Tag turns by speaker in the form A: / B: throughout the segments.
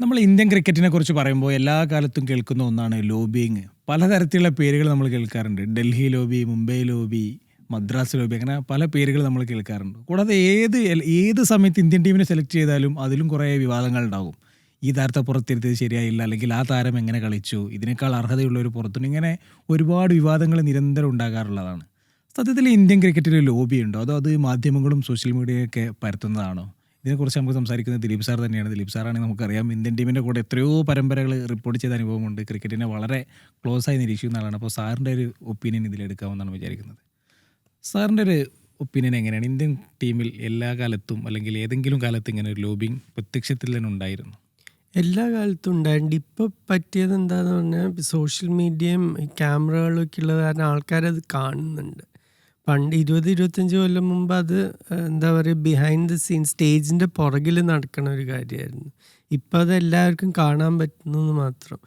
A: നമ്മൾ ഇന്ത്യൻ ക്രിക്കറ്റിനെ കുറിച്ച് പറയുമ്പോൾ എല്ലാ കാലത്തും കേൾക്കുന്ന ഒന്നാണ് ലോബിയിങ്. പലതരത്തിലുള്ള പേരുകൾ നമ്മൾ കേൾക്കാറുണ്ട്. Delhi lobby Mumbai lobby Madras lobby അങ്ങനെ പല പേരുകൾ നമ്മൾ കേൾക്കാറുണ്ട്. കൂടാതെ ഏത് ഏത് സമയത്ത് ഇന്ത്യൻ ടീമിനെ സെലക്ട് ചെയ്താലും അതിലും കുറേ വിവാദങ്ങൾ ഉണ്ടാകും ഈ താരത്തെ പുറത്തിരുത്തിയത് ശരിയായില്ല അല്ലെങ്കിൽ ആ താരം എങ്ങനെ കളിച്ചു ഇതിനേക്കാൾ അർഹതയുള്ള ഒരു പുറത്തുണ്ട്. ഇങ്ങനെ ഒരുപാട് വിവാദങ്ങൾ നിരന്തരം ഉണ്ടാകാറുള്ളതാണ്. സത്യത്തിൽ ഇന്ത്യൻ ക്രിക്കറ്റിൽ ലോബി ഉണ്ടോ അതോ അത് മാധ്യമങ്ങളും സോഷ്യൽ മീഡിയയൊക്കെ പരത്തുന്നതാണോ? ഇതിനെക്കുറിച്ച് നമുക്ക് സംസാരിക്കുന്നത് ദിലീപ് സാർ തന്നെയാണ്. ദിലീപ് സാറാണെങ്കിൽ നമുക്കറിയാം ഇന്ത്യൻ ടീമിന്റെ കൂടെ എത്രയോ പരമ്പരകൾ റിപ്പോർട്ട് ചെയ്ത അനുഭവമുണ്ട്. ക്രിക്കറ്റിനെ വളരെ ക്ലോസ് ആയി നിരീക്ഷിക്കുന്ന ആളാണ്. അപ്പോൾ സാറിന്റെ ഒരു ഒപ്പീനിയൻ ഇതിലെടുക്കാമെന്നാണ് വിചാരിക്കുന്നത്. സാറിന്റെ ഒരു ഒപ്പീനിയൻ എങ്ങനെയാണ്? ഇന്ത്യൻ ടീമിൽ എല്ലാ കാലത്തും അല്ലെങ്കിൽ ഏതെങ്കിലും കാലത്ത് ഇങ്ങനെ ഒരു ലോബിങ് പ്രത്യക്ഷത്തിൽ തന്നെ ഉണ്ടായിരുന്നു?
B: എല്ലാ കാലത്തും ഉണ്ടായിട്ടുണ്ട്. ഇപ്പോൾ പറ്റിയത് എന്താന്ന് പറഞ്ഞാൽ സോഷ്യൽ മീഡിയയും ക്യാമറകളൊക്കെ ഉള്ളത് കാരണം ആൾക്കാരത് കാണുന്നുണ്ട്. പണ്ട് ഇരുപത് ഇരുപത്തഞ്ച് കൊല്ലം മുമ്പ് അത് എന്താ പറയുക ബിഹൈൻഡ് ദ സീൻ സ്റ്റേജിന്റെ പുറകിൽ നടക്കണ ഒരു കാര്യമായിരുന്നു. ഇപ്പം അത് എല്ലാവർക്കും കാണാൻ പറ്റുന്നു എന്ന് മാത്രം.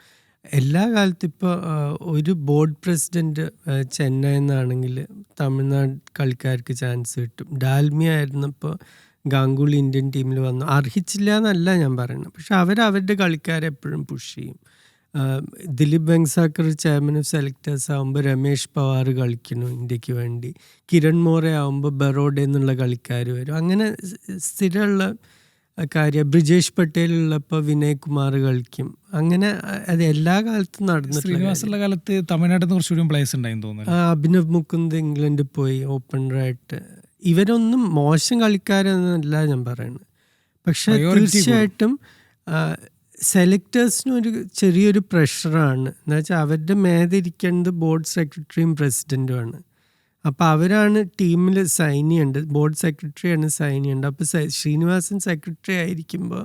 B: എല്ലാ കാലത്തും ഇപ്പോൾ ഒരു ബോർഡ് പ്രസിഡന്റ് ചെന്നൈ എന്നാണെങ്കിൽ തമിഴ്നാട് കളിക്കാർക്ക് ചാൻസ് കിട്ടും. ഡാൽമിയ ആയിരുന്നപ്പോൾ ഗാംഗുലി ഇന്ത്യൻ ടീമിൽ വന്നു. അർഹിച്ചില്ല എന്നല്ല ഞാൻ പറയുന്നത്. പക്ഷെ അവർ അവരുടെ കളിക്കാരെ എപ്പോഴും പുഷ് ചെയ്യും. Dilip Vengsarkar chairman of selectors ആകുമ്പോൾ രമേഷ് പവാർ കളിക്കുന്നു ഇന്ത്യയ്ക്ക് വേണ്ടി. കിരൺ മോറെ ആകുമ്പോൾ ബറോഡ എന്നുള്ള കളിക്കാർ വരും. അങ്ങനെ സ്ഥിരമുള്ള കാര്യം. ബ്രിജേഷ് പട്ടേൽ ഉള്ളപ്പോൾ വിനയ് കുമാർ കളിക്കും. അങ്ങനെ അത് എല്ലാ കാലത്തും നടന്നിട്ടുള്ള
A: ശ്രീനിവാസുള്ള കാലത്ത് തമിഴ്നാട്ടിൽ നിന്ന് കുറച്ചുകൂടി പ്ലേസ് ഉണ്ടായിരുന്നു തോന്നുന്നു
B: ആ, അഭിനവ് മുക്കുന്ദ് ഇംഗ്ലണ്ടിൽ പോയി ഓപ്പണറായിട്ട് ഇവരൊന്നും മോശം കളിക്കാരെന്നല്ല ഞാൻ പറയുന്നത് പക്ഷെ തീർച്ചയായിട്ടും സെലക്ടേഴ്സിനും ഒരു ചെറിയൊരു പ്രഷറാണ്. എന്ന് വെച്ചാൽ അവരുടെ മേതിരിക്കേണ്ടത് ബോർഡ് സെക്രട്ടറിയും പ്രസിഡന്റുമാണ് അപ്പോൾ അവരാണ് ടീമിൽ സൈൻ ചെയ്യേണ്ടത്. ബോർഡ് സെക്രട്ടറിയാണ് സൈൻ ചെയ്യേണ്ടത്. അപ്പോൾ ശ്രീനിവാസൻ സെക്രട്ടറി ആയിരിക്കുമ്പോൾ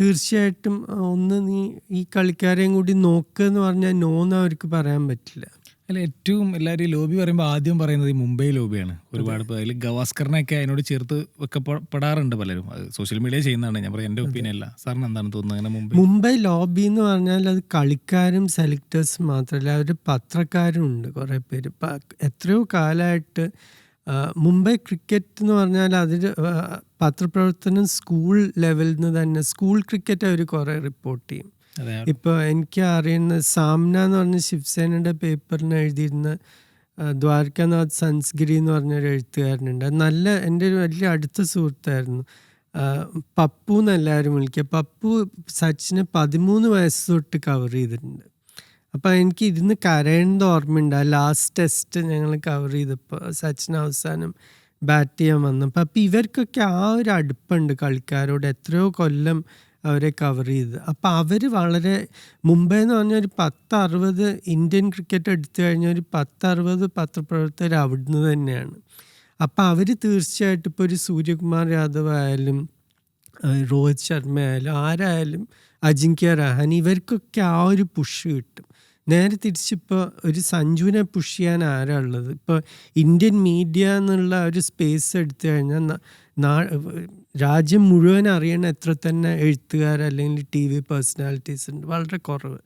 B: തീർച്ചയായിട്ടും ഒന്ന് നീ ഈ കളിക്കാരെയും കൂടി നോക്കുക എന്ന് പറഞ്ഞാൽ നോ എന്ന് അവർക്ക് പറയാൻ പറ്റില്ല.
A: അല്ല ഏറ്റവും എല്ലാവരും ഈ ലോബി പറയുമ്പോൾ ആദ്യം പറയുന്നത് ഈ മുംബൈ ലോബിയാണ്. ഒരുപാട് പേർ അതിൽ ഗവാസ്കറിനെയൊക്കെ അതിനോട് ചേർത്ത് വെക്കപ്പെടാറുണ്ട് പലരും. അത് സോഷ്യൽ മീഡിയ ചെയ്യുന്നതാണ്. ഞാൻ പറയാം എന്റെ ഒപ്പീനിയൻ അല്ല. സാറിന് എന്താണ് തോന്നുന്നത് അങ്ങനെ മുംബൈ?
B: മുംബൈ ലോബി എന്ന് പറഞ്ഞാൽ അത് കളിക്കാരും സെലക്ടേഴ്സും മാത്രമല്ല അവർ പത്രക്കാരും ഉണ്ട് കുറേ പേര്. എത്രയോ കാലമായിട്ട് മുംബൈ ക്രിക്കറ്റ് എന്ന് പറഞ്ഞാൽ അതിൽ പത്രപ്രവർത്തനം സ്കൂൾ ലെവലിൽ നിന്ന് തന്നെ സ്കൂൾ ക്രിക്കറ്റ് അവർ കുറേ റിപ്പോർട്ട് ചെയ്യും. ഇപ്പോൾ എനിക്ക് അറിയുന്ന സാമ്ന എന്ന് പറഞ്ഞ ശിവസേനയുടെ പേപ്പറിന് എഴുതിയിരുന്ന ദ്വാരകാനാഥ് സൻസ്ഗിരി എന്ന് പറഞ്ഞൊരു എഴുത്തുകാരനുണ്ട്. നല്ല എന്റെ ഒരു വലിയ അടുത്ത സുഹൃത്തായിരുന്നു. പപ്പു എന്നെല്ലാവരും വിളിക്കുക. പപ്പു സച്ചിനെ പതിമൂന്ന് വയസ്സ് തൊട്ട് കവർ ചെയ്തിട്ടുണ്ട്. അപ്പം എനിക്ക് ഇരുന്ന് കരയേണ്ട ഓർമ്മയുണ്ട്. ആ ലാസ്റ്റ് ടെസ്റ്റ് ഞങ്ങൾ കവർ ചെയ്തപ്പോൾ സച്ചിൻ അവസാനം ബാറ്റ് ചെയ്യാൻ വന്നപ്പോൾ. അപ്പം ഇവർക്കൊക്കെ ആ ഒരു അടുപ്പുണ്ട് കളിക്കാരോട്. എത്രയോ കൊല്ലം അവരെ കവർ ചെയ്ത് അപ്പോൾ അവർ വളരെ മുംബൈ എന്ന് പറഞ്ഞാൽ ഒരു പത്ത് അറുപത് ഇന്ത്യൻ ക്രിക്കറ്റ് എടുത്തു കഴിഞ്ഞാൽ ഒരു പത്ത് അറുപത് പത്രപ്രവർത്തകർ അവിടുന്ന് തന്നെയാണ്. അപ്പോൾ അവർ തീർച്ചയായിട്ടും ഇപ്പോൾ ഒരു സൂര്യകുമാർ യാദവ് ആയാലും രോഹിത് ശർമ്മ ആയാലും ആരായാലും അജിങ്ക്യ രഹാൻ ഇവർക്കൊക്കെ ആ ഒരു പുഷ് കിട്ടും. നേരെ തിരിച്ചിപ്പോൾ ഒരു സഞ്ജുവിനെ പുഷ് ചെയ്യാൻ ആരാ ഉള്ളത്? ഇപ്പോൾ ഇന്ത്യൻ മീഡിയ എന്നുള്ള ഒരു സ്പേസ് എടുത്തു കഴിഞ്ഞാൽ രാജ്യം മുഴുവൻ അറിയണ എത്ര തന്നെ എഴുത്തുകാർ അല്ലെങ്കിൽ ടി വി പേഴ്സണാലിറ്റീസ് ഉണ്ട്. വളരെ കുറവ്.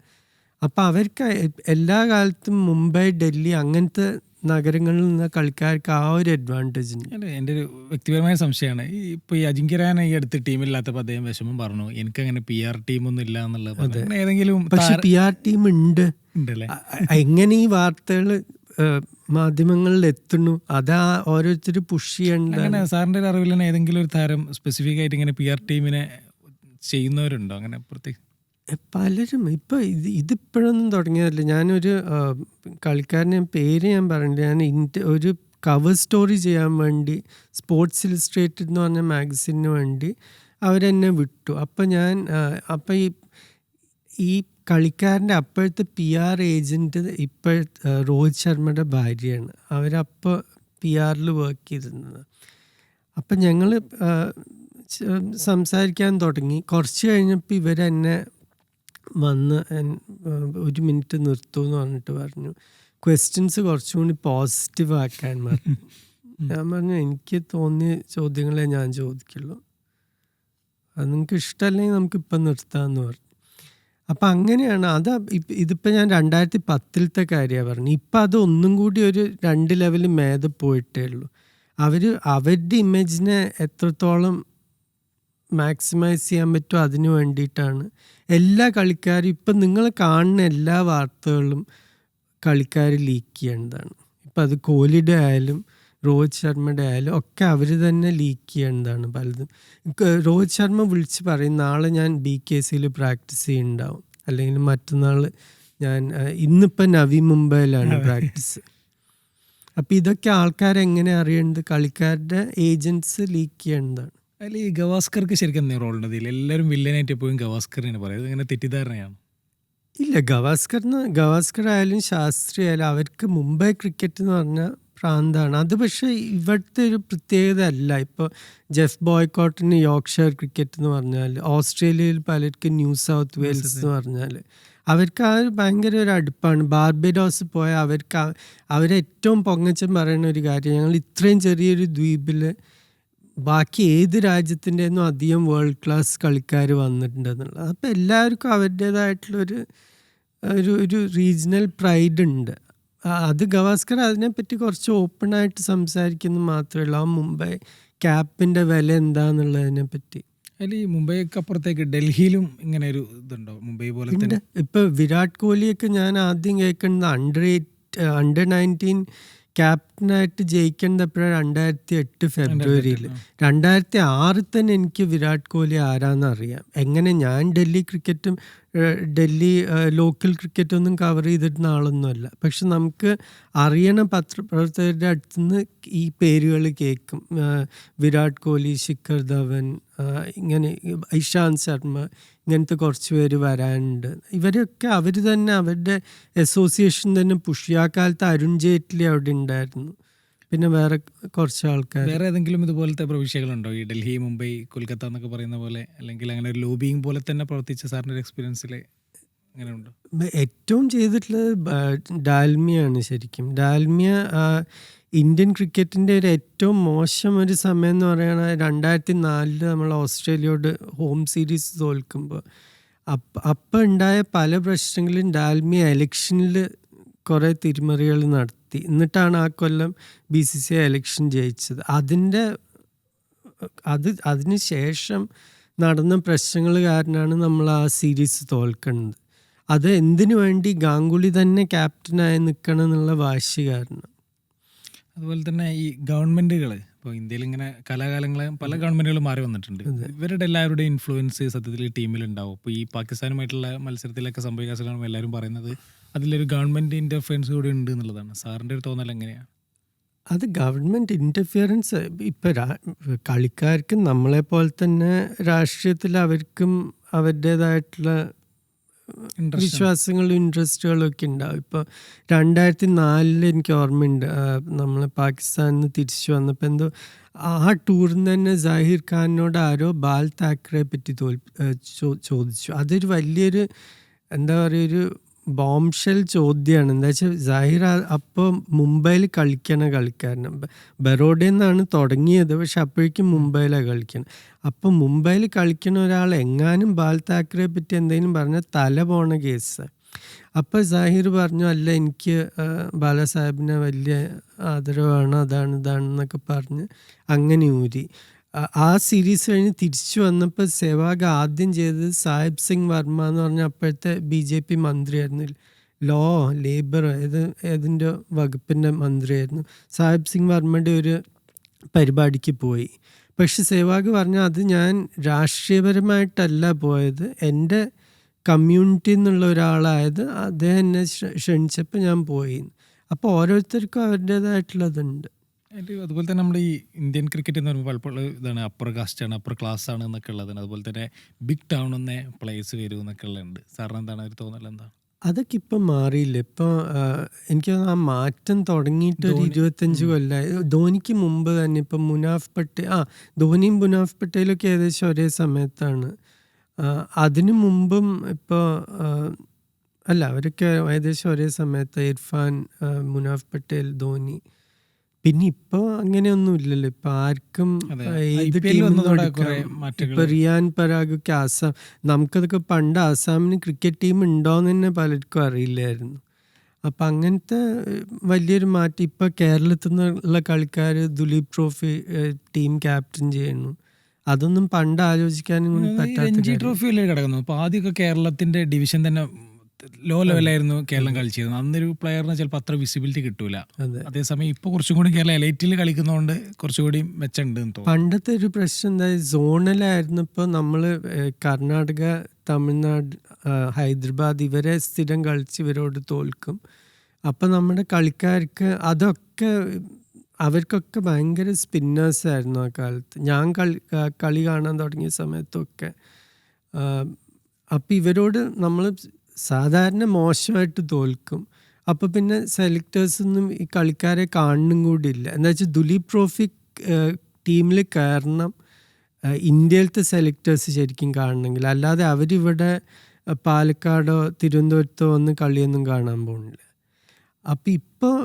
B: അപ്പം അവർക്ക് എല്ലാ കാലത്തും മുംബൈ ഡൽഹി അങ്ങനത്തെ നഗരങ്ങളിൽ നിന്ന് കളിക്കാർക്ക് ആ ഒരു അഡ്വാന്റേജ് ഉണ്ട്
A: അല്ല എന്റെ ഒരു വ്യക്തിപരമായ സംശയമാണ്. ഇപ്പോൾ ഈ അജിങ്ക്യരാന ഈ അടുത്ത് ടീമില്ലാത്തപ്പോൾ അദ്ദേഹം വിഷമം പറഞ്ഞു. എനിക്ക് അങ്ങനെ പി ആർ ടീമൊന്നും ഇല്ല എന്നുള്ളത് ഏതെങ്കിലും
B: പക്ഷേ പി ആർ ടീം ഉണ്ട്. എങ്ങനെ ഈ വാർത്തകൾ മാധ്യമങ്ങളിൽ എത്തുന്നു. അതാ ഓരോരുത്തർ പുഷ് ചെയ്യേണ്ട
A: അങ്ങനെ സാറിന്റെ ഒരു അറിവിൽ തന്നെ ഏതെങ്കിലും ഒരു താരം സ്പെസിഫിക് ആയിട്ട് ഇങ്ങനെ പി ആർ ടീമിനെ ചെയ്യുന്നവരുണ്ടോ? അങ്ങനെ പ്രത്യേക
B: പലരും. ഇപ്പൊ ഇത് ഇതിപ്പോഴൊന്നും തുടങ്ങിയതല്ല. ഞാനൊരു കളിക്കാരനെ പേര് ഞാൻ പറഞ്ഞില്ല ഞാൻ ഇന്റ ഒരു കവർ സ്റ്റോറി ചെയ്യാൻ വേണ്ടി സ്പോർട്സ് ഇലിസ്ട്രേറ്റഡ് എന്ന് പറഞ്ഞ മാഗസിനു വേണ്ടി അവരെന്നെ വിട്ടു. അപ്പം ഞാൻ അപ്പം ഈ ഈ കളിക്കാരന്റെ അപ്പോഴത്തെ പി ആർ ഏജന്റ് ഇപ്പോഴത്തെ രോഹിത് ശർമ്മയുടെ ഭാര്യയാണ്. അവരപ്പോൾ പി ആറിൽ വർക്ക് ചെയ്തിരുന്നത്. അപ്പം ഞങ്ങൾ സംസാരിക്കാൻ തുടങ്ങി. കുറച്ച് കഴിഞ്ഞപ്പോൾ ഇവരെന്നെ വന്ന് ഒരു മിനിറ്റ് നിർത്തൂ എന്ന് പറഞ്ഞിട്ട് പറഞ്ഞു. ക്വസ്റ്റ്യൻസ് കുറച്ചും കൂടി പോസിറ്റീവ് ആക്കാൻ പറഞ്ഞു. ഞാൻ പറഞ്ഞു എനിക്ക് തോന്നിയ ചോദ്യങ്ങളെ ഞാൻ ചോദിക്കുള്ളൂ. അത് നിങ്ങൾക്ക് ഇഷ്ടമല്ലെങ്കിൽ നമുക്ക് ഇപ്പം നിർത്താമെന്ന് പറഞ്ഞു. അപ്പം അങ്ങനെയാണ്. അത് ഇതിപ്പോ ഞാൻ രണ്ടായിരത്തി പത്തിലത്തെ കാര്യമാണ് പറഞ്ഞു. ഇപ്പൊ അത് ഒന്നും കൂടി ഒരു രണ്ട് ലെവൽ മേതെ പോയിട്ടേ ഉള്ളൂ. അവർ അവരുടെ ഇമേജിനെ എത്രത്തോളം മാക്സിമൈസ് ചെയ്യാൻ പറ്റുമോ അതിന് വേണ്ടിയിട്ടാണ്. എല്ലാ കളിക്കാരും ഇപ്പം നിങ്ങൾ കാണുന്ന എല്ലാ വാർത്തകളും കളിക്കാർ ലീക്ക് ചെയ്യേണ്ടതാണ്. ഇപ്പം അത് കോഹ്ലിയുടെ ആയാലും രോഹിത് ശർമ്മയുടെ ആയാലും ഒക്കെ അവർ തന്നെ ലീക്ക് ചെയ്യേണ്ടതാണ് പലതും. രോഹിത് ശർമ്മ വിളിച്ച് പറയും നാളെ ഞാൻ ബി കെ സിയിൽ പ്രാക്ടീസ് ചെയ്യുന്നുണ്ടാവും. അല്ലെങ്കിൽ മറ്റന്നാൾ ഞാൻ ഇന്നിപ്പോൾ ഇന്നിപ്പം നവി മുംബൈയിലാണ് പ്രാക്ടീസ് അപ്പം ഇതൊക്കെ ആൾക്കാരെങ്ങനെ അറിയേണ്ടത്? കളിക്കാരുടെ ഏജൻസ് ലീക്ക് ചെയ്യേണ്ടതാണ്.
A: അതിൽ ഈ ഗവാസ്കർക്ക് ശരിക്കും എന്താ റോൾ ഉണ്ട്? ഇതിൽ എല്ലാവരും വില്ലനായിട്ട് എപ്പോഴും ഗവാസ്കറിനെ പറയുന്നത് ഇങ്ങനെ തെറ്റിദ്ധാരണയാണ്?
B: ഇല്ല ഗവാസ്കർ ഗവാസ്കർ ആയാലും ശാസ്ത്രി ആയാലും അവർക്ക് മുംബൈ ക്രിക്കറ്റ് എന്ന് പറഞ്ഞാൽ പ്രാന്താണ്. അത് പക്ഷേ ഇവിടുത്തെ ഒരു പ്രത്യേകത അല്ല. ഇപ്പോൾ ജെഫ് ബോയ്ക്കോട്ടിന് യോർക്ക്ഷയർ ക്രിക്കറ്റ് എന്ന് പറഞ്ഞാൽ ഓസ്ട്രേലിയയിൽ പലർക്കും ന്യൂ സൗത്ത് വെയിൽസ് എന്ന് പറഞ്ഞാൽ അവർക്ക് ആ ഒരു ഭയങ്കര ഒരു അടുപ്പാണ്. ബാർബഡോസ് പോയ അവർക്ക് അവരേറ്റവും പൊങ്ങച്ചം പറയുന്ന ഒരു കാര്യം ഞങ്ങൾ ഇത്രയും ചെറിയൊരു ദ്വീപിൽ ബാക്കി ഏത് രാജ്യത്തിന്റെന്നും അധികം വേൾഡ് ക്ലാസ് കളിക്കാർ വന്നിട്ടുണ്ടെന്നുള്ളത്. അപ്പോൾ എല്ലാവർക്കും അവരുടേതായിട്ടുള്ളൊരു ഒരു ഒരു റീജിയണൽ പ്രൈഡ് ഉണ്ട്. ആ, അത് ഗവാസ്കർ അതിനെപ്പറ്റി കുറച്ച് ഓപ്പണായിട്ട് സംസാരിക്കുന്നു മാത്രമേ ഉള്ളൂ ആ മുംബൈ ക്യാപ്പിന്റെ വില എന്താന്നുള്ളതിനെ പറ്റി
A: അതിൽ ഈ മുംബൈക്ക് അപ്പുറത്തേക്ക് ഡൽഹിയിലും ഇങ്ങനെ ഒരു ഇതുണ്ടോ? മുംബൈ പോലെ തന്നെ.
B: ഇപ്പൊ വിരാട് കോഹ്ലിയൊക്കെ ഞാൻ ആദ്യം കേൾക്കുന്നത് അണ്ടർ എയ്റ്റ് അണ്ടർ നയന്റീൻ ക്യാപ്റ്റനായിട്ട് ജയിക്കേണ്ടത് എപ്പോഴാണ്? രണ്ടായിരത്തി എട്ട് ഫെബ്രുവരിയിൽ രണ്ടായിരത്തി ആറിൽ തന്നെ എനിക്ക് വിരാട് കോഹ്ലി ആരാന്ന് അറിയാം എങ്ങനെ ഞാൻ ഡൽഹി ക്രിക്കറ്റും ഡൽഹി ലോക്കൽ ക്രിക്കറ്റ് ഒന്നും കവർ ചെയ്തിരുന്ന ആളൊന്നുമല്ല. പക്ഷെ നമുക്ക് അറിയണ പത്രപ്രവർത്തകരുടെ അടുത്തുനിന്ന് ഈ പേരുകൾ കേൾക്കും. വിരാട് കോഹ്ലി ശിഖർ ധവൻ ഇങ്ങനെ ഇഷാന്ത് ശർമ്മ ഇങ്ങനത്തെ കുറച്ച് പേര് വരാനുണ്ട്. ഇവരൊക്കെ അവർ തന്നെ അവരുടെ അസോസിയേഷൻ തന്നെ പുഷ് ആ കാലത്ത് അരുൺ ജെയ്റ്റ്ലി അവിടെ ഉണ്ടായിരുന്നു. പിന്നെ വേറെ കുറച്ച് ആൾക്കാർ
A: വേറെ ഏതെങ്കിലും ഇതുപോലത്തെ പ്രവിശ്യകളുണ്ടോ? ഈ ഡൽഹി മുംബൈ കൊൽക്കത്ത എന്നൊക്കെ പറയുന്ന പോലെ അല്ലെങ്കിൽ അങ്ങനെ ഒരു ലോബിയും പോലെ തന്നെ പ്രവർത്തിച്ച സാറിന്റെ ഒരു എക്സ്പീരിയൻസിൽ അങ്ങനെ ഉണ്ടോ?
B: ഏറ്റവും ചെയ്തിട്ടുള്ളത് ഡാൽമിയാണ് ശരിക്കും. ഡാൽമിയ ഇന്ത്യൻ ക്രിക്കറ്റിന്റെ ഒരു ഏറ്റവും മോശം ഒരു സമയം എന്ന് പറയുന്നത് രണ്ടായിരത്തി നാലിൽ നമ്മൾ ഓസ്ട്രേലിയയോട് ഹോം സീരീസ് തോൽക്കുമ്പോൾ. അപ്പം അപ്പം ഉണ്ടായ പല പ്രശ്നങ്ങളും ഡാൽമിയ എലക്ഷനിൽ കുറേ തിരിമറികൾ നടത്തി. എന്നിട്ടാണ് ആ കൊല്ലം B C C I election ജയിച്ചത്. അതിന്റെ അത് അതിന് ശേഷം നടന്ന പ്രശ്നങ്ങൾ കാരണമാണ് നമ്മൾ ആ സീരീസ് തോൽക്കുന്നത്. അത് എന്തിനു വേണ്ടി ഗാംഗുലി തന്നെ ക്യാപ്റ്റനായി നിൽക്കണം എന്നുള്ള വാശി കാരണം.
A: അതുപോലെ തന്നെ ഈ ഗവൺമെന്റുകൾ ഇപ്പോൾ ഇന്ത്യയിൽ ഇങ്ങനെ കലാകാലങ്ങളെ പല ഗവൺമെന്റുകളും മാറി വന്നിട്ടുണ്ട്. ഇവരുടെ എല്ലാവരുടെയും ഇൻഫ്ലുവൻസ് സത്യത്തിൽ ടീമിലുണ്ടാവും ഇപ്പോൾ ഈ പാകിസ്ഥാനുമായിട്ടുള്ള മത്സരത്തിലൊക്കെ സംഭവിക്കാനും എല്ലാവരും പറയുന്നത്. അതിലൊരു ഗവൺമെന്റ് ഇന്റർഫിയൻസ് കൂടി ഉണ്ട് എന്നുള്ളതാണ്. സാറിന്റെ ഒരു തോന്നൽ എങ്ങനെയാണ്?
B: അത് ഗവൺമെന്റ് ഇന്റർഫിയറൻസ് ഇപ്പം കളിക്കാർക്കും നമ്മളെപ്പോലെ നമ്മളെ പോലെ തന്നെ രാഷ്ട്രീയത്തിൽ അവർക്കും അവരുടേതായിട്ടുള്ള വിശ്വാസങ്ങളും ഇൻട്രസ്റ്റുകളും ഒക്കെ ഉണ്ടാവും. ഇപ്പോൾ രണ്ടായിരത്തി നാലിൽ എനിക്ക് ഓർമ്മയുണ്ട്. നമ്മൾ പാകിസ്ഥാനിൽ നിന്ന് തിരിച്ചു വന്നപ്പോൾ എന്തോ ആ ടൂറിൽ നിന്ന് തന്നെ ജാഹിർ ഖാനോട് ആരോ ബാൽ താക്കറെ പറ്റി തോൽ ചോദിച്ചു. അതൊരു വലിയൊരു എന്താ പറയുക ഒരു ബോംഷെൽ ചോദ്യമാണ് എന്താ വെച്ചാൽ ജാഹിർ അപ്പോൾ മുംബൈയിൽ കളിക്കണ കളിക്കാരനും. ബറോഡയിൽ നിന്നാണ് തുടങ്ങിയത് പക്ഷെ അപ്പോഴേക്കും മുംബൈയിലാണ് കളിക്കണം. അപ്പോൾ മുംബൈയിൽ കളിക്കണ ഒരാൾ എങ്ങാനും ബാൽ താക്കറെ പറ്റി എന്തെങ്കിലും പറഞ്ഞാൽ തല പോണ കേസ്. അപ്പോൾ സാഹിർ പറഞ്ഞു അല്ല എനിക്ക് ബാലസാഹിബിനെ വലിയ ആദരവാണ് അതാണ് ഇതാണെന്നൊക്കെ പറഞ്ഞ് അങ്ങനെ ഊരി. ആ സീരീസ് കഴിഞ്ഞ് തിരിച്ചു വന്നപ്പോൾ സെവാഗ് ആദ്യം ചെയ്തത് സാഹിബ് സിംഗ് വർമ്മ എന്ന് പറഞ്ഞ അപ്പോഴത്തെ ബി ജെ പി മന്ത്രിയായിരുന്നു. ലോ ലേബർ ഏത് ഏതിന്റെ വകുപ്പിന്റെ മന്ത്രിയായിരുന്നു. സാഹിബ് സിംഗ് വർമ്മയുടെ ഒരു പരിപാടിക്ക് പോയി. പക്ഷെ സേവാഗ് പറഞ്ഞു അത് ഞാൻ രാഷ്ട്രീയപരമായിട്ടല്ല പോയത്. എന്റെ കമ്മ്യൂണിറ്റി എന്നുള്ള ഒരാളായത് അദ്ദേഹം എന്നെ ക്ഷണിച്ചപ്പോൾ ഞാൻ പോയി. അപ്പോൾ ഓരോരുത്തർക്കും അവരുടേതായിട്ടുള്ളതുണ്ട്.
A: അതിൽ അതുപോലെ തന്നെ നമ്മുടെ ഈ ഇന്ത്യൻ ക്രിക്കറ്റ് എന്ന് പറയുമ്പോൾ പലപ്പോഴും ഇതാണ് അപ്പർ കാസ്റ്റ് ആണ് അപ്പർ ക്ലാസ് ആണ് എന്നൊക്കെ ഉള്ളതാണ് അതുപോലെ തന്നെ ബിഗ് ടൗൺ എന്ന പ്ലേസ് വരും എന്നൊക്കെ ഉള്ളതുണ്ട്. സാറിന് എന്താണ് ഒരു തോന്നൽ എന്താണ്
B: അതൊക്കെ ഇപ്പം മാറിയില്ല. ഇപ്പോൾ എനിക്ക് തോന്നുന്നു ആ മാറ്റം തുടങ്ങിയിട്ട് ഒരു ഇരുപത്തഞ്ച് കൊല്ലമായി ധോനിക്ക് മുമ്പ് തന്നെ ഇപ്പം മുനാഫ് പട്ടേൽ ആ ധോനിയും മുനാഫ് പട്ടേലൊക്കെ ഏകദേശം ഒരേ സമയത്താണ്. അതിനു മുമ്പും ഇപ്പോൾ അല്ല അവരൊക്കെ ഏകദേശം ഒരേ സമയത്ത് ഇർഫാൻ മുനാഫ് പട്ടേൽ ധോനി പിന്നെ ഇപ്പൊ അങ്ങനെയൊന്നും ഇല്ലല്ലോ ഇപ്പൊ ആർക്കും
A: അതെ.
B: ഏത്
A: IPL
B: ടീമിൽ
A: വന്നതോടെ കുറേ മാറ്റങ്ങൾ
B: ഇപ്പൊ റിയാൻ പരാഗൊക്കെ ആസാം നമുക്കതൊക്കെ പണ്ട് ആസാമിന് ക്രിക്കറ്റ് ടീം ഉണ്ടോന്ന് തന്നെ പലർക്കും അറിയില്ലായിരുന്നു അപ്പൊ അങ്ങനത്തെ ഏഹ്, വലിയൊരു മാറ്റം ഇപ്പൊ കേരളത്തിൽ നിന്നുള്ള കളിക്കാർ ദുലീപ് ട്രോഫി ഏഹ്, ടീം ക്യാപ്റ്റൻ ചെയ്യുന്നു അതൊന്നും പണ്ട് ആലോചിക്കാനും കൂടി പറ്റാത്ത
A: രഞ്ജി
B: കാര്യം.
A: ട്രോഫിയിലേ കിടക്കുന്നു അപ്പൊ ആദ്യമൊക്കെ കേരളത്തിന്റെ ഡിവിഷൻ തന്നെ ലോ ലെവലായിരുന്നു കേരളം കളിച്ചിരുന്നത്. അന്നൊരു പ്ലെയറിന് ചിലപ്പോൾ അത്ര വിസിബിലിറ്റി കിട്ടൂല.
B: അതെ.
A: അതേസമയം ഇപ്പൊ കുറച്ചും കൂടി കേരളം എലൈറ്റിൽ കളിക്കുന്നതുകൊണ്ട് കുറച്ചുകൂടി മെച്ചമുണ്ട് എന്ന് തോന്നുന്നു.
B: പണ്ടത്തെ ഒരു പ്രശ്നം എന്താ സോണലായിരുന്നു ഇപ്പൊ നമ്മൾ കർണാടക തമിഴ്നാട് ഹൈദരാബാദ് ഇവരെ സ്ഥിരം കളിച്ച് ഇവരോട് തോൽക്കും. അപ്പം നമ്മുടെ കളിക്കാർക്ക് അതൊക്കെ അവർക്കൊക്കെ ഭയങ്കര സ്പിന്നേഴ്സ് ആയിരുന്നു ആ കാലത്ത്. ഞാൻ കളി കളി കാണാൻ തുടങ്ങിയ സമയത്തൊക്കെ അപ്പം ഇവരോട് നമ്മൾ സാധാരണ മോശമായിട്ട് തോൽക്കും. അപ്പോൾ പിന്നെ സെലക്ടേഴ്സ് ഒന്നും ഈ കളിക്കാരെ കാണുന്നും ഇല്ല എന്താ വെച്ചാൽ ദുലീപ് ട്രോഫി ടീമിൽ കയറണം ഇന്ത്യയിലത്തെ സെലക്ടേഴ്സ് ശരിക്കും കാണണമെങ്കിൽ. അല്ലാതെ അവരിവിടെ പാലക്കാടോ തിരുവനന്തപുരത്തോ ഒന്ന് കളിയൊന്നും കാണാൻ പോകുന്നില്ല. അപ്പം ഇപ്പോൾ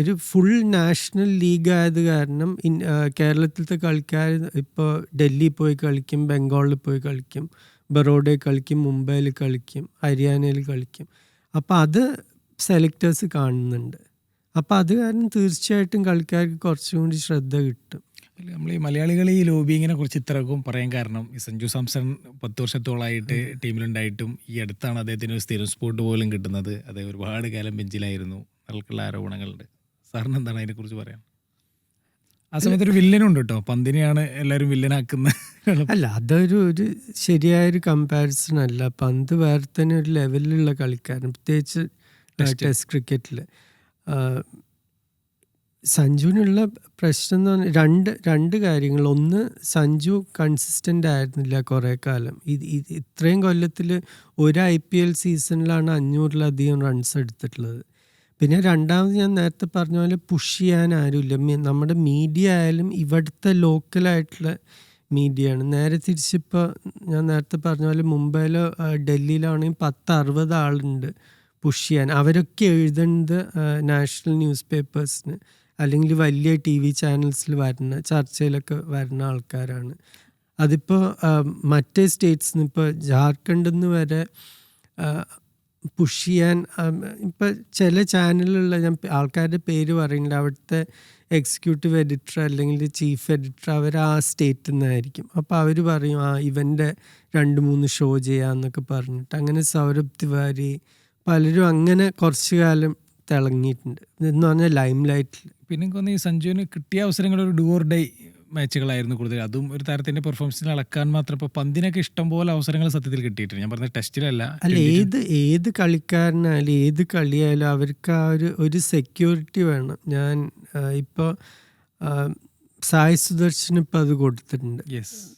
B: ഒരു ഫുൾ നാഷണൽ ലീഗ് ആയത് കാരണം കേരളത്തിലത്തെ കളിക്കാർ ഇപ്പോൾ ഡൽഹി പോയി കളിക്കും ബംഗാളിൽ പോയി കളിക്കും. ബറോഡയിൽ കളിക്കും മുംബൈയിൽ കളിക്കും ഹരിയാനയിൽ കളിക്കും. അപ്പോൾ അത് സെലക്ടേഴ്സ് കാണുന്നുണ്ട്. അപ്പോൾ അത് കാരണം തീർച്ചയായിട്ടും കളിക്കാർക്ക് കുറച്ചും കൂടി ശ്രദ്ധ കിട്ടും.
A: നമ്മൾ ഈ മലയാളികൾ ഈ ലോബിങ്ങിനെ കുറിച്ച് ഇത്രക്കും പറയാൻ കാരണം ഈ സഞ്ജു സാംസൺ പത്ത് വർഷത്തോളമായിട്ട് ടീമിലുണ്ടായിട്ടും ഈ അടുത്താണ് അദ്ദേഹത്തിന് ഒരു സ്ഥിരം സ്പോട്ട് പോലും കിട്ടുന്നത്. അദ്ദേഹം ഒരുപാട് കാലം ബെഞ്ചിലായിരുന്നു നൽകുള്ള ആരോപണങ്ങളുണ്ട്. സാറിന് എന്താണ് അതിനെക്കുറിച്ച് പറയാം ആ സമയത്ത് ഒരു വില്ലനുണ്ട് കേട്ടോ പന്തിനെയാണ് എല്ലാവരും വില്ലനാക്കുന്നത്.
B: അല്ല അതൊരു ഒരു ശരിയായൊരു കമ്പാരിസൺ അല്ല. പന്ത് വേറെ തന്നെ ഒരു ലെവലിലുള്ള കളിക്കാരൻ. പ്രത്യേകിച്ച് ടെസ്റ്റ് ക്രിക്കറ്റിൽ സഞ്ജുവിനുള്ള പ്രശ്നം എന്ന് പറഞ്ഞാൽ രണ്ട് രണ്ട് കാര്യങ്ങൾ. ഒന്ന് സഞ്ജു കൺസിസ്റ്റന്റ് ആയിരുന്നില്ല കുറേ കാലം. ഇത് ഇത് ഇത്രയും കൊല്ലത്തിൽ ഒരു ഐ പി എൽ സീസണിലാണ് അഞ്ഞൂറിലധികം റൺസ് എടുത്തിട്ടുള്ളത്. പിന്നെ രണ്ടാമത് ഞാൻ നേരത്തെ പറഞ്ഞ പോലെ പുഷ് ചെയ്യാൻ ആരുമില്ല. നമ്മുടെ മീഡിയ ആയാലും ഇവിടുത്തെ ലോക്കലായിട്ടുള്ള മീഡിയയാണ് നേരെ തിരിച്ചിപ്പോൾ ഞാൻ നേരത്തെ പറഞ്ഞ പോലെ മുംബൈയിലോ ഡൽഹിയിലാണെങ്കിൽ പത്ത് അറുപത് ആളുണ്ട് പുഷ് ചെയ്യാൻ. അവരൊക്കെ എഴുതുന്നത് നാഷണൽ ന്യൂസ് പേപ്പേഴ്സിന് അല്ലെങ്കിൽ വലിയ ടി വി ചാനൽസിൽ വരുന്ന ചർച്ചയിലൊക്കെ വരുന്ന ആൾക്കാരാണ്. അതിപ്പോൾ മറ്റേ സ്റ്റേറ്റ്സിന് ഇപ്പോൾ ജാർഖണ്ഡിൽ നിന്ന് വരെ പുഷ് ചെയ്യാൻ ഇപ്പം ചില ചാനലിലുള്ള ഞാൻ ആൾക്കാരുടെ പേര് പറയുന്നില്ല അവിടുത്തെ എക്സിക്യൂട്ടീവ് എഡിറ്റർ അല്ലെങ്കിൽ ചീഫ് എഡിറ്റർ അവർ ആ സ്റ്റേറ്റിൽ നിന്നായിരിക്കും അപ്പോൾ അവർ പറയും ആ ഇവന്റെ രണ്ട് മൂന്ന് ഷോ ചെയ്യാന്നൊക്കെ പറഞ്ഞിട്ട്. അങ്ങനെ സൗരഭ് തിവാരി പലരും അങ്ങനെ കുറച്ചു കാലം തിളങ്ങിയിട്ടുണ്ട്. എന്ന് പറഞ്ഞാൽ ലൈം. ലൈറ്റിൽ
A: പിന്നെ തോന്നുന്നു ഈ സഞ്ജുവിന് കിട്ടിയ അവസരങ്ങൾ ഒരു ഡുവർ ഡേ മാച്ചുകളായിരുന്നു കൂടുതൽ. അതും ഒരു താരത്തിന്റെ പെർഫോമൻസിൽ അളക്കാൻ മാത്രം. ഇപ്പൊ പന്തിനൊക്കെ ഇഷ്ടം പോലെ അവസരങ്ങൾ സത്യത്തിൽ കിട്ടിയിട്ടുണ്ട്. ഞാൻ പറഞ്ഞ ടെസ്റ്റിലല്ല
B: അല്ല ഏത് ഏത് കളിക്കാരനായാലും ഏത് കളിയായാലും അവർക്ക് ആ ഒരു ഒരു സെക്യൂരിറ്റി വേണം. ഞാൻ ഇപ്പോൾ സായ് സുദർശൻ ഇപ്പം അത് കൊടുത്തിട്ടുണ്ട്.
A: യെസ്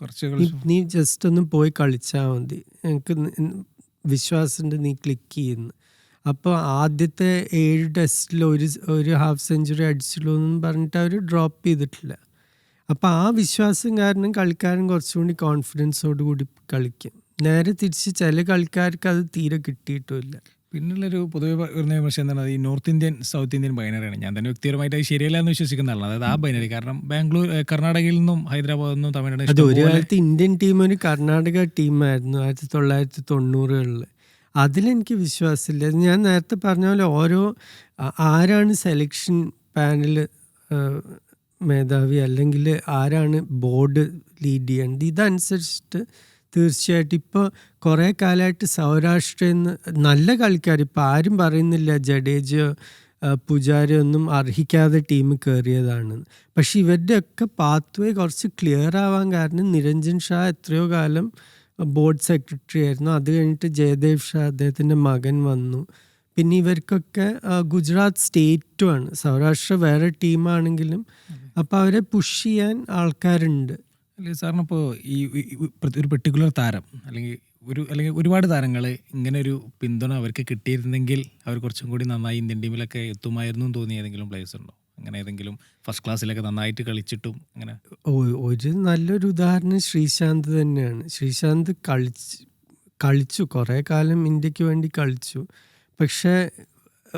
A: കുറച്ച്
B: നീ- നീ ജസ്റ്റ് ഒന്ന് പോയി കളിച്ചാൽ മതി. എനിക്ക് വിശ്വാസമുണ്ട് നീ ക്ലിക്ക് ചെയ്യുന്നു. അപ്പോൾ ആദ്യത്തെ ഏഴ് ടെസ്റ്റിൽ ഒരു ഒരു ഹാഫ് സെഞ്ചുറി അടിച്ചുള്ളൂ എന്ന് പറഞ്ഞിട്ട് അവർ ഡ്രോപ്പ് ചെയ്തിട്ടില്ല. അപ്പോൾ ആ വിശ്വാസം കാരണം കളിക്കാരൻ കുറച്ചുകൂടി കോൺഫിഡൻസോട് കൂടി കളിക്കും. നേരെ തിരിച്ച് ചില കളിക്കാർക്ക് അത് തീരെ കിട്ടിയിട്ടുമില്ല.
A: പിന്നുള്ളൊരു പൊതുവെ വരുന്ന വിമർശനം എന്താണ് ഈ നോർത്ത് ഇന്ത്യൻ സൗത്ത് ഇന്ത്യൻ ബൈനറിയാണ് ഞാൻ തന്നെ വ്യക്തിപരമായിട്ട് അത് ശരിയല്ല എന്ന് വിശ്വസിക്കുന്ന ആളാണ് അതായത് ആ ബൈനറി കാരണം ബാംഗ്ലൂർ കർണാടകയിൽ നിന്നും ഹൈദരാബാദിൽ നിന്നും തമിഴ്നാട്
B: അത് ഒരു
A: ഇഷ്ടംപോലെ-
B: കാലത്ത് ഇന്ത്യൻ ടീം ഒരു കർണാടക ടീമായിരുന്നു ആയിരത്തി തൊള്ളായിരത്തി തൊണ്ണൂറുകളിൽ അതിലെനിക്ക് വിശ്വാസമില്ല. ഞാൻ നേരത്തെ പറഞ്ഞ പോലെ ഓരോ ആരാണ് സെലക്ഷൻ പാനൽ മേധാവി അല്ലെങ്കിൽ ആരാണ് ബോർഡ് ലീഡ് ചെയ്യേണ്ടത് ഇതനുസരിച്ചിട്ട് തീർച്ചയായിട്ടും ഇപ്പോൾ കുറേ കാലമായിട്ട് സൗരാഷ്ട്രയിൽ നിന്ന് നല്ല കളിക്കാർ ഇപ്പോൾ ആരും പറയുന്നില്ല ജഡേജയോ പൂജാരി ഒന്നും അർഹിക്കാതെ ടീം കയറിയതാണ് പക്ഷെ ഇവരുടെയൊക്കെ പാത്വേ കുറച്ച് ക്ലിയർ ആവാൻ കാരണം നിരഞ്ജൻ ഷാ എത്രയോ കാലം ബോർഡ് സെക്രട്ടറി ആയിരുന്നു. അത് കഴിഞ്ഞിട്ട് ജയദേവ് ഷാ അദ്ദേഹത്തിന്റെ മകൻ വന്നു. പിന്നെ ഇവർക്കൊക്കെ ഗുജറാത്ത് സ്റ്റേറ്റുമാണ് സൗരാഷ്ട്ര വേറെ ടീമാണെങ്കിലും അപ്പോൾ അവരെ പുഷ് ചെയ്യാൻ ആൾക്കാരുണ്ട്.
A: അല്ലെങ്കിൽ സാറിന് ഇപ്പോൾ ഈ ഒരു പെർട്ടിക്കുലർ താരം അല്ലെങ്കിൽ ഒരു അല്ലെങ്കിൽ ഒരുപാട് താരങ്ങൾ ഇങ്ങനെ ഒരു പിന്തുണ അവർക്ക് കിട്ടിയിരുന്നെങ്കിൽ അവർ കുറച്ചും കൂടി നന്നായി ഇന്ത്യൻ ടീമിലൊക്കെ എത്തുമായിരുന്നു എന്ന് തോന്നിയ ഏതെങ്കിലും പ്ലേയേഴ്സ് ഉണ്ടോ? അങ്ങനെ ഏതെങ്കിലും ഫസ്റ്റ് ക്ലാസ്സിലൊക്കെ നന്നായിട്ട് കളിച്ചിട്ടും അങ്ങനെ?
B: ഒരു നല്ലൊരു ഉദാഹരണം ശ്രീശാന്ത് തന്നെയാണ്. ശ്രീശാന്ത് കളിച്ച് കളിച്ചു. കുറേ കാലം ഇന്ത്യയ്ക്ക് വേണ്ടി കളിച്ചു. പക്ഷേ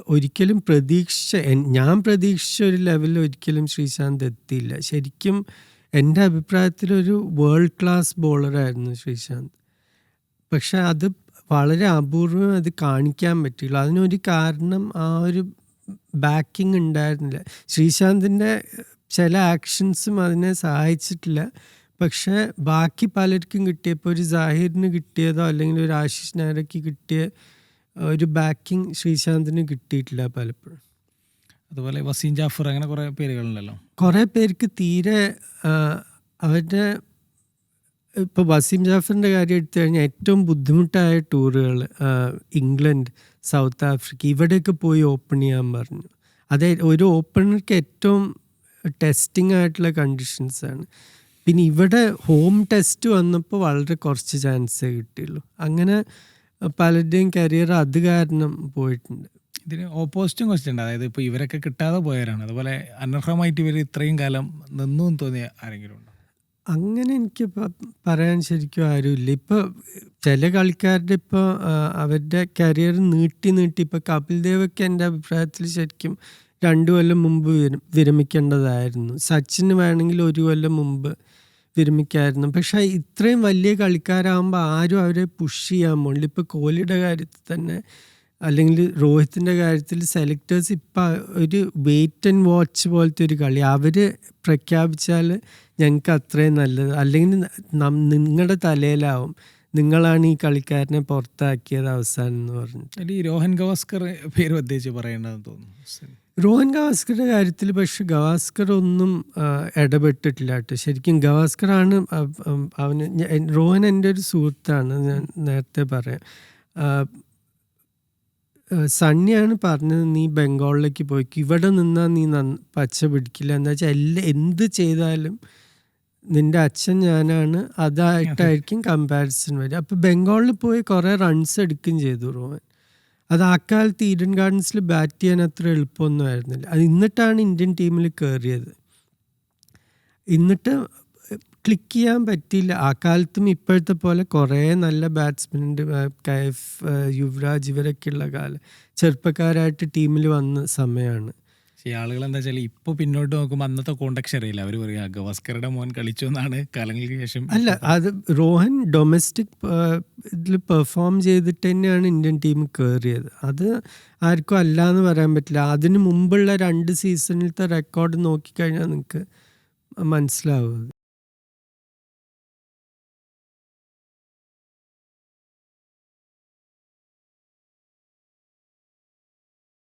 B: ഒരിക്കലും പ്രതീക്ഷിച്ച ഞാൻ പ്രതീക്ഷിച്ച ഒരു ലെവലിൽ ഒരിക്കലും ശ്രീശാന്ത് എത്തിയില്ല. ശരിക്കും എന്റെ അഭിപ്രായത്തിൽ ഒരു വേൾഡ് ക്ലാസ് ബോളറായിരുന്നു ശ്രീശാന്ത്. പക്ഷെ അത് വളരെ അപൂർവം അത് കാണിക്കാൻ പറ്റില്ല അതിനൊരു കാരണം ആ ഒരു ബാക്കിംഗ് ഉണ്ടായിരുന്നില്ല. ശ്രീശാന്തിന്റെ ചില ആക്ഷൻസും അതിനെ സഹായിച്ചിട്ടില്ല. പക്ഷേ ബാക്കി പലർക്കും കിട്ടിയപ്പോൾ ഒരു ജാഹിറിന് കിട്ടിയതോ അല്ലെങ്കിൽ ഒരു ആശിഷ് നായരയ്ക്ക് കിട്ടിയ ഒരു ബാക്കിംഗ് ശ്രീശാന്തിന് കിട്ടിയിട്ടില്ല പലപ്പോഴും.
A: അതുപോലെ വസീം ജാഫർ അങ്ങനെ കുറേ പേരുകളുണ്ടല്ലോ.
B: കുറേ പേർക്ക് തീരെ അവരുടെ ഇപ്പോൾ വസീം ജാഫറിന്റെ കാര്യം എടുത്തു കഴിഞ്ഞാൽ ഏറ്റവും ബുദ്ധിമുട്ടായ ടൂറുകൾ ഇംഗ്ലണ്ട് സൗത്ത് ആഫ്രിക്ക ഇവിടെയൊക്കെ പോയി ഓപ്പൺ ചെയ്യാൻ പറഞ്ഞു. അത് ഒരു ഓപ്പണർക്ക് ഏറ്റവും ടെസ്റ്റിംഗ് ആയിട്ടുള്ള കണ്ടീഷൻസ് ആണ്. പിന്നെ ഇവിടെ ഹോം ടെസ്റ്റ് വന്നപ്പോൾ വളരെ കുറച്ച് ചാൻസേ കിട്ടിയുള്ളൂ. അങ്ങനെ പലരുടെയും കരിയർ അത് കാരണം പോയിട്ടുണ്ട്.
A: ഇതിന് ഓപ്പോസിറ്റും ക്വസ്റ്റ്യൻ ഉണ്ട്. അതായത് ഇപ്പോൾ ഇവരൊക്കെ കിട്ടാതെ പോയവരാണ്. അതുപോലെ അനർഹമായിട്ട് ഇവർ ഇത്രയും കാലം നിന്നു തോന്നിയ ആരെങ്കിലും ഉണ്ടോ?
B: അങ്ങനെ എനിക്ക് പറയാൻ ശരിക്കും ആരുമില്ല. ഇപ്പൊ ചില കളിക്കാരുടെ ഇപ്പൊ അവരുടെ കരിയർ നീട്ടി നീട്ടി ഇപ്പൊ കപിൽ ദേവൊക്കെ എന്റെ അഭിപ്രായത്തിൽ ശരിക്കും രണ്ടു കൊല്ലം മുമ്പ് വിര- വിരമിക്കേണ്ടതായിരുന്നു. സച്ചിന് വേണമെങ്കിൽ ഒരു കൊല്ലം മുമ്പ് വിരമിക്കായിരുന്നു. പക്ഷേ ഇത്രയും വലിയ കളിക്കാരാകുമ്പോൾ ആരും അവരെ പുഷ് ചെയ്യാൻ പോകില്ല ഇപ്പൊ കോഹ്ലിയുടെ കാര്യത്തിൽ തന്നെ അല്ലെങ്കിൽ രോഹിത്തിന്റെ കാര്യത്തിൽ സെലക്ടേഴ്സ് ഇപ്പം ഒരു വെയിറ്റ് ആൻഡ് വാച്ച് പോലത്തെ ഒരു കളി. അവർ പ്രഖ്യാപിച്ചാൽ ഞങ്ങൾക്ക് അത്രയും നല്ലത്. അല്ലെങ്കിൽ നിങ്ങളുടെ തലയിലാവും. നിങ്ങളാണ് ഈ കളിക്കാരനെ പുറത്താക്കിയത് അവസാനം എന്ന് പറഞ്ഞിട്ട്.
A: അതിൽ ഈ രോഹൻ ഗവാസ്കർ പേര് പ്രത്യേകിച്ച് പറയേണ്ടതെന്ന് തോന്നുന്നു.
B: രോഹൻ ഗവാസ്കറുടെ കാര്യത്തിൽ പക്ഷെ ഗവാസ്കർ ഒന്നും ഇടപെട്ടിട്ടില്ല കേട്ടോ. ശരിക്കും ഗവാസ്കറാണ് അവന് രോഹൻ എന്റെ ഒരു സുഹൃത്താണ് ഞാൻ നേരത്തെ പറയാം. സണ്ണിയാണ് പറഞ്ഞത് നീ ബംഗാളിലേക്ക് പോയി ഇവിടെ നിന്നാൽ നീ നന്ന പച്ച പിടിക്കില്ല. എന്താ വെച്ചാൽ എല്ലാ എന്ത് ചെയ്താലും നിന്റെ അച്ഛൻ ഞാനാണ്. അതായിട്ടായിരിക്കും കമ്പാരിസൺ വരിക. അപ്പോൾ ബംഗാളിൽ പോയി കുറേ റൺസ് എടുക്കുകയും ചെയ്തു റോഹൻ അത് ആ കാലത്ത് ഈഡൻ ഗാർഡൻസിൽ ബാറ്റ് ചെയ്യാൻ അത്ര എളുപ്പമൊന്നും ആയിരുന്നില്ല. അത് എന്നിട്ടാണ് ഇന്ത്യൻ ടീമിൽ കയറിയത് എന്നിട്ട് ക്ലിക്ക് ചെയ്യാൻ പറ്റിയില്ല. ആ കാലത്തും ഇപ്പോഴത്തെ പോലെ കുറേ നല്ല ബാറ്റ്സ്മാൻ ഉണ്ട്. കൈഫ് യുവരാജ് ഇവരൊക്കെയുള്ള കാലം ചെറുപ്പക്കാരായിട്ട് ടീമിൽ വന്ന സമയമാണ്
A: പക്ഷേ ആളുകൾ എന്താ വെച്ചാൽ ഇപ്പൊ പിന്നോട്ട് നോക്കുമ്പോൾ അന്നത്തെ കോണ്ടക്ഷൻ അറിയില്ല. അവർ പറയുക ഗവാസ്കറുടെ മോൻ കളിച്ചു എന്നാണ് കാലങ്ങൾക്ക് ശേഷം.
B: അല്ല അത് റോഹൻ ഡൊമസ്റ്റിക് ഇതിൽ പെർഫോം ചെയ്തിട്ട് തന്നെയാണ് ഇന്ത്യൻ ടീം കയറിയത് അത് ആർക്കും അല്ല എന്ന് പറയാൻ പറ്റില്ല. അതിന് മുമ്പുള്ള രണ്ട് സീസണിലത്തെ റെക്കോർഡ് നോക്കിക്കഴിഞ്ഞാൽ നിങ്ങൾക്ക് മനസ്സിലാവും.